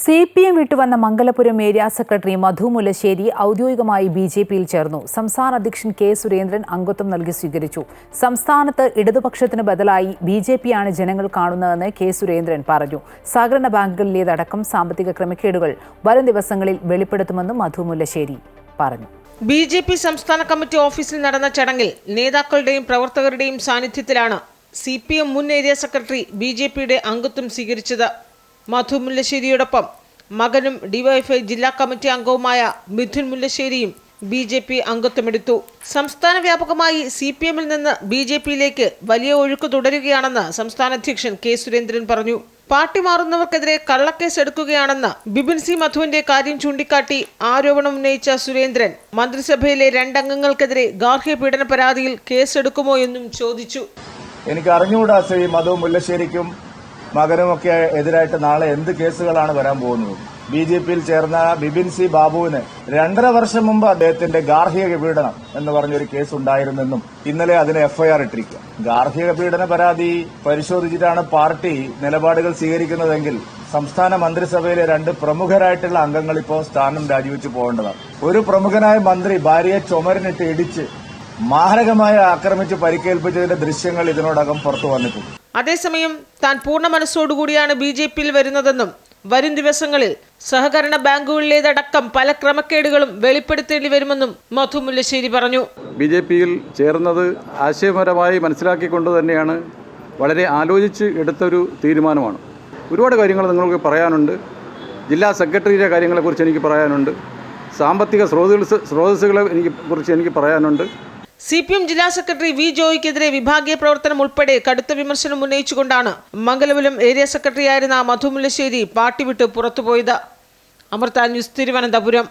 C P M വിട്ടുവന്ന Mangalapuram area secretary Madhu Mullassery ഔദ്യോഗികമായി B J പിയിൽ ചേർന്നു. സംസ്ഥാന അധ്യക്ഷൻ കെ സുരേന്ദ്രൻ അംഗത്വം നൽകി സ്വീകരിച്ചു. സംസ്ഥാനത്ത് ഇടതുപക്ഷത്തിന് ബദലായി ബി ജെ പിയാണ് ജനങ്ങൾ കാണുന്നതെന്ന് കെ സുരേന്ദ്രൻ പറഞ്ഞു. സഹകരണ ബാങ്കുകളിലേതടക്കം സാമ്പത്തിക ക്രമക്കേടുകൾ വരും ദിവസങ്ങളിൽ വെളിപ്പെടുത്തുമെന്നും മധു മുല്ലശ്ശേരി പറഞ്ഞു. ബി ജെ പി സംസ്ഥാന കമ്മിറ്റി ഓഫീസിൽ നടന്ന ചടങ്ങിൽ നേതാക്കളുടെയും പ്രവർത്തകരുടെയും സാന്നിധ്യത്തിലാണ് സി പി എം മുൻ ഏരിയ സെക്രട്ടറി ബി ജെ പിയുടെ അംഗത്വം സ്വീകരിച്ചത്. മധു മുല്ലശ്ശേരിയോടൊപ്പം. മകനും ഡിവൈഎഫ്ഐ ജില്ലാ കമ്മിറ്റി അംഗവുമായ മിഥുൻ മുല്ലശ്ശേരിയും ബി ജെ പി അംഗത്വമെടുത്തു. സംസ്ഥാന വ്യാപകമായി സി പി എമ്മിൽ നിന്ന് ബി ജെ പിയിലേക്ക് വലിയ ഒഴുക്ക് തുടരുകയാണെന്ന് സംസ്ഥാന അധ്യക്ഷൻ കെ സുരേന്ദ്രൻ പറഞ്ഞു. പാർട്ടി മാറുന്നവർക്കെതിരെ കള്ളക്കേസ് എടുക്കുകയാണെന്ന് ബിപിൻ സി മധുവിന്റെ കാര്യം ചൂണ്ടിക്കാട്ടി ആരോപണം ഉന്നയിച്ച സുരേന്ദ്രൻ മന്ത്രിസഭയിലെ രണ്ടംഗങ്ങൾക്കെതിരെ ഗാർഹിക പീഡന പരാതിയിൽ കേസെടുക്കുമോ എന്നും ചോദിച്ചു. എനിക്ക് അറിഞ്ഞുകൂടാ ശ്രീ മധു മുല്ലശ്ശേരിക്കും മകനുമൊക്കെ എതിരായിട്ട് നാളെ എന്ത് കേസുകളാണ് വരാൻ പോകുന്നത്? ബി ജെ പിയിൽ ചേർന്ന ബിപിൻ സി ബാബുവിന് രണ്ടര വർഷം മുമ്പ് അദ്ദേഹത്തിന്റെ ഗാർഹിക പീഡനം എന്ന് പറഞ്ഞൊരു കേസ് ഉണ്ടായിരുന്നെന്നും ഇന്നലെ അതിന് എഫ്ഐആർ ഇട്ടിരിക്കുക. ഗാർഹിക പീഡന പരാതി പരിശോധിച്ചിട്ടാണ് പാർട്ടി നിലപാടുകൾ സ്വീകരിക്കുന്നതെങ്കിൽ സംസ്ഥാന മന്ത്രിസഭയിലെ രണ്ട് പ്രമുഖരായിട്ടുള്ള അംഗങ്ങൾ ഇപ്പോൾ സ്ഥാനം രാജിവെച്ച് പോകേണ്ടതാണ്. ഒരു പ്രമുഖനായ മന്ത്രി ഭാര്യയെ ചുമരനിട്ട് ഇടിച്ച് മാരകമായി ആക്രമിച്ച് പരിക്കേൽപ്പിച്ചതിന്റെ ദൃശ്യങ്ങൾ ഇതിനോടകം പുറത്തു വന്നിട്ടുണ്ട്. അതേസമയം താൻ പൂർണ മനസ്സോടുകൂടിയാണ് ബി ജെ പിയിൽ വരുന്നതെന്നും വരും ദിവസങ്ങളിൽ സഹകരണ ബാങ്കുകളിലേതടക്കം പല ക്രമക്കേടുകളും വെളിപ്പെടുത്തേണ്ടി വരുമെന്നും മധു മുല്ലശ്ശേരി പറഞ്ഞു. ബി ജെ പിയിൽ ചേർന്നത് ആശയപരമായി മനസ്സിലാക്കിക്കൊണ്ട് തന്നെയാണ് വളരെ ആലോചിച്ച് എടുത്തൊരു തീരുമാനമാണ്. ഒരുപാട് കാര്യങ്ങൾ നിങ്ങൾക്ക് പറയാനുണ്ട്. ജില്ലാ സെക്രട്ടറിയുടെ കാര്യങ്ങളെക്കുറിച്ച് എനിക്ക് പറയാനുണ്ട്. സാമ്പത്തിക സ്രോതസ് സ്രോതസ്സുകളെ എനിക്ക് കുറിച്ച് എനിക്ക് പറയാനുണ്ട്. സി പി എം ജില്ലാ സെക്രട്ടറി വി ജോയിക്കെതിരെ വിഭാഗീയ പ്രവർത്തനം ഉൾപ്പെടെ കടുത്ത വിമർശനം ഉന്നയിച്ചുകൊണ്ടാണ് മംഗലപുരം ഏരിയ സെക്രട്ടറിയായിരുന്ന മധുമുല്ലശ്ശേരി പാർട്ടി വിട്ട് പുറത്തുപോയത്. അമൃത ന്യൂസ് തിരുവനന്തപുരം.